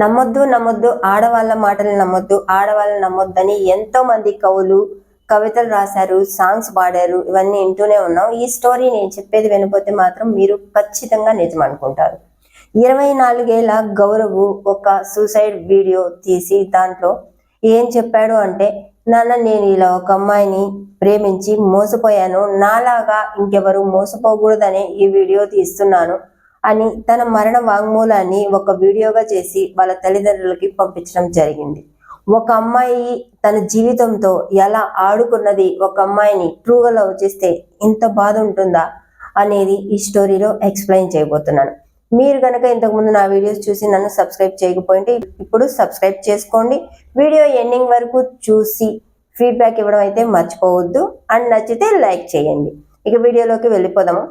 నమ్మొద్దు నమ్మొద్దు ఆడవాళ్ళ మాటలు నమ్మొద్దు ఆడవాళ్ళని నమ్మొద్దని ఎంతో మంది కవులు కవితలు రాశారు సాంగ్స్ పాడారు ఇవన్నీ వింటూనే ఉన్నాం. ఈ స్టోరీ నేను చెప్పేది వినపోతే మాత్రం మీరు ఖచ్చితంగా నిజం అనుకుంటారు. ఇరవై నాలుగేళ్ళ గౌరవ్ ఒక సూసైడ్ వీడియో తీసి దాంట్లో ఏం చెప్పాడు అంటే నాన్న నేను ఇలా ఒక అమ్మాయిని ప్రేమించి మోసపోయాను. నాలాగా ఇంకెవరు మోసపోకూడదనే ఈ వీడియో తీస్తున్నాను. అని తన మరణ వాంగ్మూలాన్ని ఒక వీడియోగా చేసి వాళ్ళ తల్లిదండ్రులకి పంపించడం జరిగింది. ఒక అమ్మాయి తన జీవితంతో ఎలా ఆడుకున్నది ఒక అమ్మాయిని ట్రూగా లవ్ చేస్తే ఇంత బాధ ఉంటుందా అనేది ఈ స్టోరీలో ఎక్స్ప్లెయిన్ చేయబోతున్నాను. మీరు కనుక ఇంతకుముందు నా వీడియోస్ చూసి నన్ను సబ్స్క్రైబ్ చేయకపోయింటే ఇప్పుడు సబ్స్క్రైబ్ చేసుకోండి. వీడియో ఎండింగ్ వరకు చూసి ఫీడ్బ్యాక్ ఇవ్వడం అయితే మర్చిపోవద్దు. అండ్ నచ్చితే లైక్ చేయండి. ఇక వీడియోలోకి వెళ్ళిపోదాము.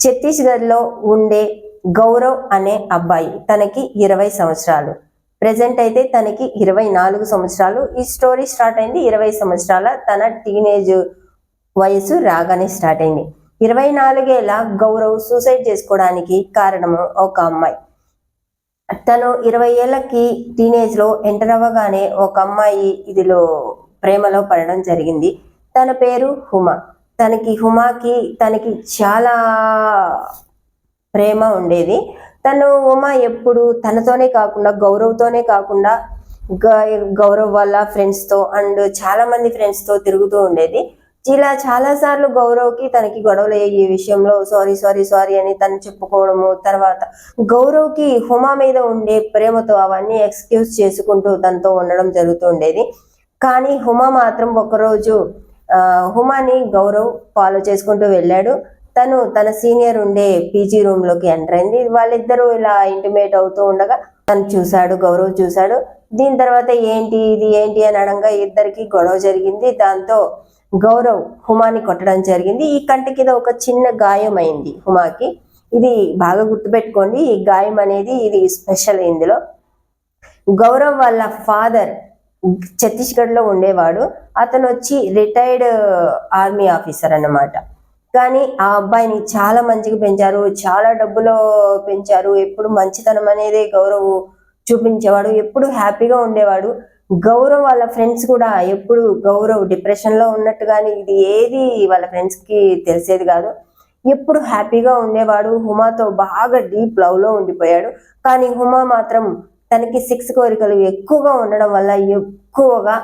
ఛత్తీస్గఢ్లో ఉండే గౌరవ్ అనే అబ్బాయి తనకి ఇరవై సంవత్సరాలు. ప్రజెంట్ అయితే తనకి ఇరవై నాలుగు సంవత్సరాలు. ఈ స్టోరీ స్టార్ట్ అయింది ఇరవై సంవత్సరాల తన టీనేజ్ వయసు రాగానే స్టార్ట్ అయింది. ఇరవై నాలుగేళ్ళ గౌరవ్ సూసైడ్ చేసుకోవడానికి కారణము ఒక అమ్మాయి. తను ఇరవై ఏళ్ళకి టీనేజ్లో ఎంటర్ అవ్వగానే ఒక అమ్మాయి ఇదిలో ప్రేమలో పడడం జరిగింది. తన పేరు హుమా. తనకి హుమాకి తనకి చాలా ప్రేమ ఉండేది. తను ఉమా ఎప్పుడు తనతోనే కాకుండా గౌరవ్తోనే కాకుండా గౌరవ్ వాళ్ళ ఫ్రెండ్స్తో అండ్ చాలా మంది ఫ్రెండ్స్తో తిరుగుతూ ఉండేది. ఇలా చాలా సార్లు గౌరవ్కి తనకి గొడవలు అయ్యే ఈ విషయంలో. సారీ సారీ సారీ అని తను చెప్పుకోవడము తర్వాత గౌరవ్కి హుమా మీద ఉండే ప్రేమతో అవన్నీ ఎక్స్క్యూజ్ చేసుకుంటూ తనతో ఉండడం జరుగుతూ ఉండేది. కానీ హుమా మాత్రం ఒకరోజు హుమాని గౌరవ్ ఫాలో చేసుకుంటూ వెళ్ళాడు. తను తన సీనియర్ ఉండే పీజీ రూమ్లోకి ఎంటర్ అయింది. వాళ్ళిద్దరూ ఇలా ఇంటిమేట్ అవుతూ ఉండగా తను చూశాడు గౌరవ్ చూశాడు. దీని తర్వాత ఏంటి ఇది ఏంటి అని అనగా ఇద్దరికి గొడవ జరిగింది. దాంతో గౌరవ్ హుమాని కొట్టడం జరిగింది. ఈ కంటి కింద ఒక చిన్న గాయం అయింది హుమాకి. ఇది బాగా గుర్తుపెట్టుకోండి. ఈ గాయం అనేది ఇది స్పెషల్ ఇందులో. గౌరవ్ వాళ్ళ ఫాదర్ ఛత్తీస్గఢ్లో ఉండేవాడు. అతను వచ్చి రిటైర్డ్ ఆర్మీ ఆఫీసర్ అన్నమాట. కానీ ఆ అబ్బాయిని చాలా మంచిగా పెంచారు. చాలా డబ్బులో పెంచారు. ఎప్పుడు మంచితనం అనేది గౌరవ్ చూపించేవాడు. ఎప్పుడు హ్యాపీగా ఉండేవాడు. గౌరవ్ వాళ్ళ ఫ్రెండ్స్ కూడా ఎప్పుడు గౌరవ్ డిప్రెషన్లో ఉన్నట్టు కానీ ఇది ఏది వాళ్ళ ఫ్రెండ్స్కి తెలిసేది కాదు. ఎప్పుడు హ్యాపీగా ఉండేవాడు. హుమాతో బాగా డీప్ లవ్లో ఉండిపోయాడు. కానీ హుమా మాత్రం తనకి సిక్స్ కోరికలు ఎక్కువగా ఉండడం వల్ల ఎక్కువగా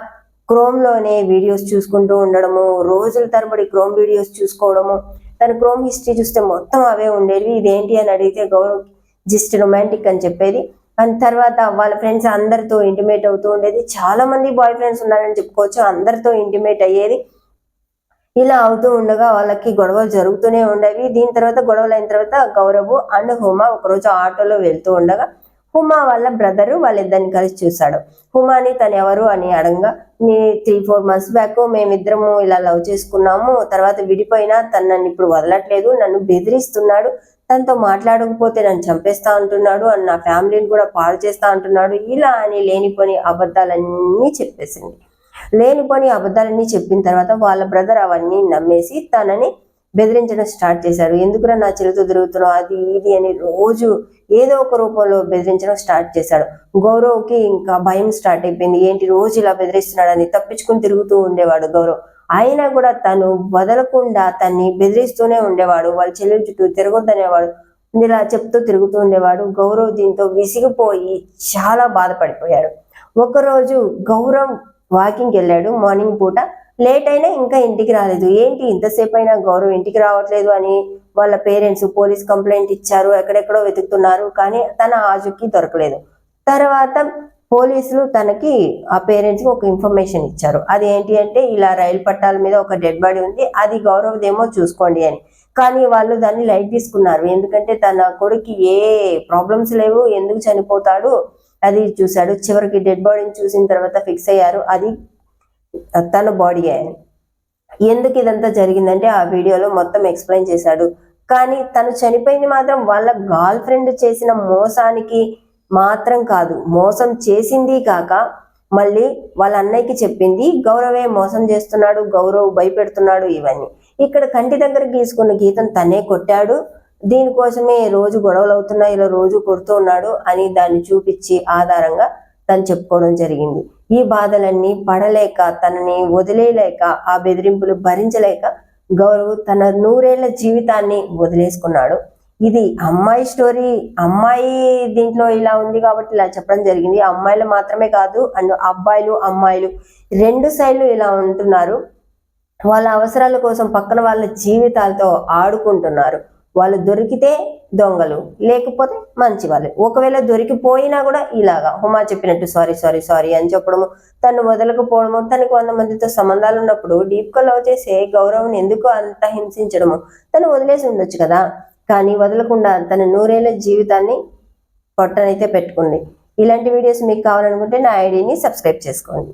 క్రోమ్లోనే వీడియోస్ చూసుకుంటూ ఉండడము రోజుల తరబడి క్రోమ్ వీడియోస్ చూసుకోవడము తన క్రోమ్ హిస్టరీ చూస్తే మొత్తం అవే ఉండేవి. ఇదేంటి అని అడిగితే గౌరవ్ జిస్ట్ రొమాంటిక్ అని చెప్పేది. అండ్ తర్వాత వాళ్ళ ఫ్రెండ్స్ అందరితో ఇంటిమేట్ అవుతూ ఉండేది. చాలా మంది బాయ్ ఫ్రెండ్స్ ఉన్నారని చెప్పుకోవచ్చు. అందరితో ఇంటిమేట్ అయ్యేది. ఇలా అవుతూ ఉండగా వాళ్ళకి గొడవలు జరుగుతూనే ఉండేవి. దీని తర్వాత గొడవలు అయిన తర్వాత గౌరవ్ అండ్ హుమా ఒకరోజు ఆటోలో వెళ్తూ ఉండగా హుమా వాళ్ళ బ్రదరు వాళ్ళిద్దరిని కలిసి చూశాడు. హుమాని తను ఎవరు అని అడగగా నీ త్రీ ఫోర్ మంత్స్ బ్యాక్ మేమిద్దరము ఇలా లవ్ చేసుకున్నాము తర్వాత విడిపోయినా తను నన్ను ఇప్పుడు వదలట్లేదు నన్ను బెదిరిస్తున్నాడు తనతో మాట్లాడకపోతే నన్ను చంపేస్తా అంటున్నాడు అని నా ఫ్యామిలీని కూడా పాడు చేస్తా అంటున్నాడు ఇలా అని లేనిపోని అబద్ధాలన్నీ చెప్పేసింది. లేనిపోని అబద్ధాలన్నీ చెప్పిన తర్వాత వాళ్ళ బ్రదర్ అవన్నీ నమ్మేసి తనని బెదిరించడం స్టార్ట్ చేశారు. ఎందుకురా నా చెల్లితో తిరుగుతున్నావు? అది ఇది అని రోజు ఏదో ఒక రూపంలో బెదిరించడం స్టార్ట్ చేశాడు. గౌరవ్కి ఇంకా భయం స్టార్ట్ అయిపోయింది. ఏంటి రోజు ఇలా బెదిరిస్తున్నాడని తప్పించుకుని తిరుగుతూ ఉండేవాడు గౌరవ్. అయినా కూడా తను వదలకుండా తన్ని బెదిరిస్తూనే ఉండేవాడు. వాళ్ళ చెల్లెల చుట్టూ తిరగొద్దనేవాడు. ఇలా చెప్తూ తిరుగుతూ ఉండేవాడు. గౌరవ్ దీంతో విసిగిపోయి చాలా బాధపడిపోయాడు. ఒకరోజు గౌరవ్ వాకింగ్కి వెళ్ళాడు. మార్నింగ్ పూట లేట్ అయినా ఇంకా ఇంటికి రాలేదు. ఏంటి? ఇంతసేపు అయినా గౌరవ్ ఇంటికి రావట్లేదు అని వాళ్ళ పేరెంట్స్ పోలీస్ కంప్లైంట్ ఇచ్చారు ఎక్కడెక్కడో వెతుకుతున్నారు కానీ తన ఆజుకి దొరకలేదు. తర్వాత పోలీసులు తనకి ఆ పేరెంట్స్కి ఒక ఇన్ఫర్మేషన్ ఇచ్చారు. అది ఏంటి అంటే ఇలా రైలు పట్టాల మీద ఒక డెడ్ బాడీ ఉంది అది గౌరవదేమో చూసుకోండి అని. కానీ వాళ్ళు దాన్ని లైట్ తీసుకున్నారు. ఎందుకంటే తన కొడుకు ఏ ప్రాబ్లమ్స్ లేవు ఎందుకు చనిపోతాడు అది చూశాడు. చివరికి డెడ్ బాడీని చూసిన తర్వాత ఫిక్స్ అయ్యారు. అది తన బాడీ ఎందుకు ఇదంతా జరిగిందంటే ఆ వీడియోలో మొత్తం ఎక్స్ప్లెయిన్ చేశాడు. కానీ తను చనిపోయింది మాత్రం వాళ్ళ గర్ల్ ఫ్రెండ్ చేసిన మోసానికి మాత్రం కాదు. మోసం చేసింది కాక మళ్ళీ వాళ్ళ అన్నయ్యకి చెప్పింది గౌరవే మోసం చేస్తున్నాడు గౌరవ్ భయపెడుతున్నాడు ఇవన్నీ. ఇక్కడ కంటి దగ్గర గీసుకున్న గీతం తనే కొట్టాడు. దీనికోసమే రోజు గొడవలు అవుతున్నాయి ఇలా రోజు కొడుతూ ఉన్నాడు అని దాన్ని చూపించి ఆధారంగా తను చెప్పుకోవడం జరిగింది. ఈ బాధలన్నీ పడలేక తనని వదిలేయలేక ఆ బెదిరింపులు భరించలేక గౌరవ్ తన నూరేళ్ళ జీవితాన్ని వదిలేసుకున్నాడు. ఇది అమ్మాయి స్టోరీ. అమ్మాయి దీంట్లో ఇలా ఉంది కాబట్టి ఇలా చెప్పడం జరిగింది. అమ్మాయిలు మాత్రమే కాదు అండ్ అబ్బాయిలు అమ్మాయిలు రెండు సైడ్లు ఇలా ఉంటున్నారు. వాళ్ళ అవసరాల కోసం పక్కన వాళ్ళ జీవితాలతో ఆడుకుంటున్నారు. వాళ్ళు దొరికితే దొంగలు లేకపోతే మంచి వాళ్ళు ఒకవేళ దొరికిపోయినా కూడా ఇలాగా హుమా చెప్పినట్టు సారీ సారీ సారీ అని చెప్పడము తను వదలకపోవడము తనకు వంద మందితో సంబంధాలు ఉన్నప్పుడు డీప్గా లవ్ చేసే గౌరవం ఎందుకు అంత హింసించడము తను వదిలేసి ఉండొచ్చు కదా. కానీ వదలకుండా తన నూరేళ్ళ జీవితాన్ని పొట్టనైతే పెట్టుకుంది. ఇలాంటి వీడియోస్ మీకు కావాలనుకుంటే నా ఐడిని సబ్స్క్రైబ్ చేసుకోండి.